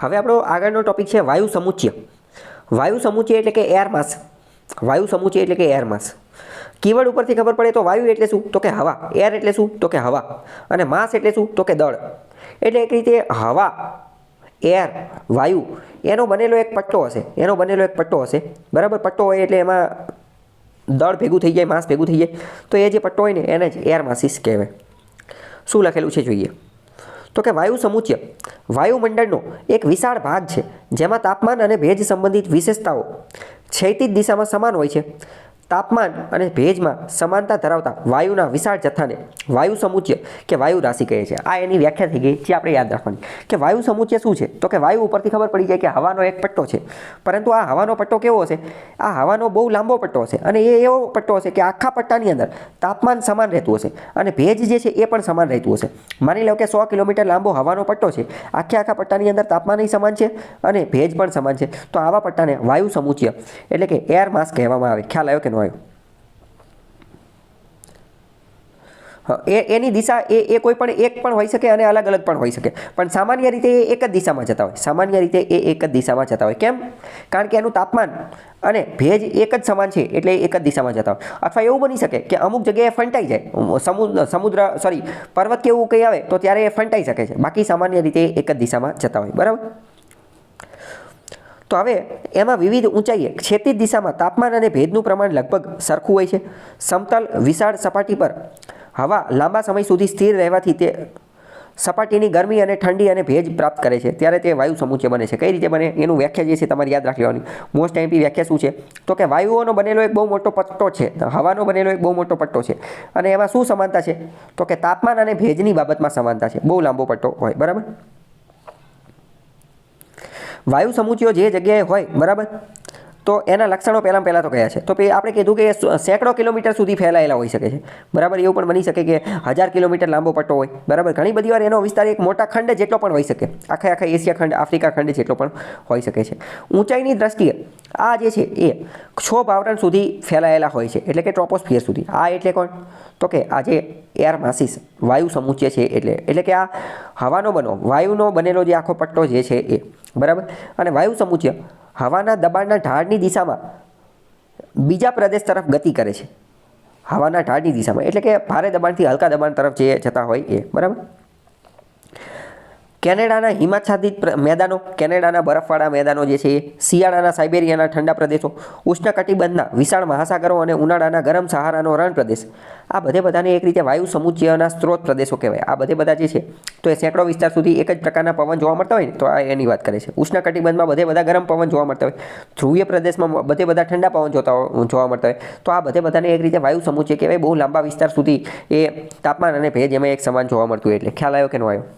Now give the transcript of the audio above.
હવે આપણો આગળનો ટોપિક છે વાયુ સમુચ્ય વાયુ સમુચ્ય એટલે કે એર માસ વાયુ સમુચ્ય એટલે કે એર માસ કીવર્ડ ઉપરથી ખબર પડે તો વાયુ એટલે શું? તો કે હવા. એર એટલે શું? તો કે હવા. અને માસ એટલે શું? તો કે દળ. એટલે એક રીતે હવા એર વાયુ, એનો બનેલો એક પટ્ટો હશે. એનો બનેલો એક પટ્ટો હશે. બરાબર? પટ્ટો હોય એટલે એમાં દળ ભેગું થઈ જાય માસ ભેગું થઈ જાય. તો એ જે પટ્ટો હોય ને, એને જ એર માસિસ કહેવાય. શું લખેલું છે જોઈએ? તો કે વાયુ સમુચ્ય વાયુમંડળનો એક વિશાળ ભાગ છે, જેમાં તાપમાન અને ભેજ સંબંધિત વિશેષતાઓ છૈતિજ દિશામાં સમાન હોય છે. તાપમાન અને ભેજમાં સમાનતા ધરાવતા વાયુના વિશાળ જથ્થાને વાયુ સમુચ્ય કે વાયુ રાશિ કહે છે. આ એની વ્યાખ્યા થઈ ગઈ જે આપણે યાદ રાખવાની. કે વાયુ સમુચ્ય શું છે? તો કે વાયુ ઉપરથી ખબર પડી જાય કે હવાનો એક પટ્ટો છે. પરંતુ આ હવાનો પટ્ટો કેવો હશે આ હવાનો બહુ લાંબો પટ્ટો હશે અને એ એવો પટ્ટો હશે કે આખા પટ્ટાની અંદર તાપમાન સમાન રહેતું હશે અને ભેજ જે છે એ પણ સમાન રહેતું હશે. માની લો કે સો કિલોમીટર લાંબો હવાનો પટ્ટો છે. આખે આખા પટ્ટાની અંદર તાપમાન સમાન છે અને ભેજ પણ સમાન છે. તો આવા પટ્ટાને વાયુ સમુચ્ય એટલે કે એર માસ કહેવામાં આવે. ખ્યાલ આવ્યો કે ન આવ્યો હા, એ એની દિશા એ એ કોઈ પણ એક પણ હોઈ શકે અને અલગ અલગ પણ હોઈ શકે. પણ સામાન્ય રીતે એ એક જ દિશામાં જતા હોય. સામાન્ય રીતે એ એક જ દિશામાં જતા હોય. કેમ? કારણ કે એનું તાપમાન અને ભેજ એક જ સમાન છે એટલે એક જ દિશામાં જતા હોય. અથવા એવું બની શકે કે અમુક જગ્યાએ ફંટાઈ જાય. સમુદ્ર સમુદ્ર સોરી પર્વત કે એવું કંઈ આવે તો ત્યારે એ ફંટાઈ શકે છે. બાકી સામાન્ય રીતે એક જ દિશામાં જતા હોય. બરાબર? તો હવે એમાં વિવિધ ઊંચાઈએ ક્ષેતિજ દિશામાં તાપમાન અને ભેજનું પ્રમાણ લગભગ સરખું હોય છે. સમતલ વિશાળ સપાટી પર હવા લાંબા સમય સુધી સ્થિર રહેવાથી તે સપાટીની ગરમી અને ઠંડી અને ભેજ પ્રાપ્ત કરે છે. ત્યારે તે વાયુ સમુચ્ચય બને છે. કઈ રીતે બને એનું વ્યાખ્યા જે છે તમારે યાદ રાખી લેવાની મોસ્ટ એમપી વ્યાખ્યા શું છે? તો કે વાયુઓનો બનેલો એક બહુ મોટો પટ્ટો છે. હવાનો બનેલો એક બહુ મોટો પટ્ટો છે. અને એમાં શું સમાનતા છે? તો કે તાપમાન અને ભેજની બાબતમાં સમાનતા છે. બહુ લાંબો પટ્ટો હોય. બરાબર? વાયુ સમુચયો જે જગ્યાએ હોય બરાબર? તો એના લક્ષણો પહેલાં પહેલાં તો કયા છે? તો આપણે કીધું કે સેંકડો કિલોમીટર સુધી ફેલાયેલા હોઈ શકે છે. બરાબર? એવું પણ બની શકે કે હજાર કિલોમીટર લાંબો પટ્ટો હોય. બરાબર? ઘણી બધી વાર એનો વિસ્તાર એક મોટા ખંડ જેટલો પણ હોઈ શકે. આખા આખા એશિયા ખંડ, આફ્રિકા ખંડ જેટલો પણ હોઈ શકે છે. ઊંચાઈની દ્રષ્ટિએ આ જે છે એ ક્ષોભ આવરણ સુધી ફેલાયેલા હોય છે. એટલે કે ટ્રોપોસ્ફિયર સુધી. આ એટલે કોણ? તો કે આ જે એર માસિસ, વાયુ સમુચ્ય છે એટલે. એટલે કે આ હવાનો બનો, વાયુનો બનેલો જે આખો પટ્ટો જે છે એ. બરાબર? અને વાયુ સમુચ્ચય હવાના દબાણના ઢાળની દિશામાં બીજા પ્રદેશ તરફ ગતિ કરે છે. હવાના ઢાળની દિશામાં. એટલે કે ભારે દબાણથી હલકા દબાણ તરફ જે જતા હોય એ. બરાબર? કેનેડાના હિમાચ્છાદિત મેદાનો, કેનેડાના બરફવાળા મેદાનો જે છે એ શિયાળાના સાઇબેરિયાના ઠંડા પ્રદેશો, ઉષ્ણકટિબંધના વિશાળ મહાસાગરો અને ઉનાળાના ગરમ સહારાનો રણ પ્રદેશ આ બધે બધાને એક રીતે વાયુ સમુચ્ચયના સ્ત્રોત પ્રદેશો કહેવાય. આ બધે બધા જે છે, તો એ સેંકડો વિસ્તાર સુધી એક જ પ્રકારના પવન જોવા મળતા હોય ને, તો આ એની વાત કરે છે. ઉષ્ણકટિબંધમાં બધે બધા ગરમ પવન જોવા મળતા હોય. ધ્રુવીય પ્રદેશમાં બધે બધા ઠંડા પવન જોતા જોવા મળતા હોય. તો આ બધે બધાને એક રીતે વાયુ સમુચ્ચય કહેવાય. બહુ લાંબા વિસ્તાર સુધી એ તાપમાન અને ભેજ એમાં એક સમાન જોવા મળતું હોય એટલે. ખ્યાલ આવ્યો કે ન આવ્યો?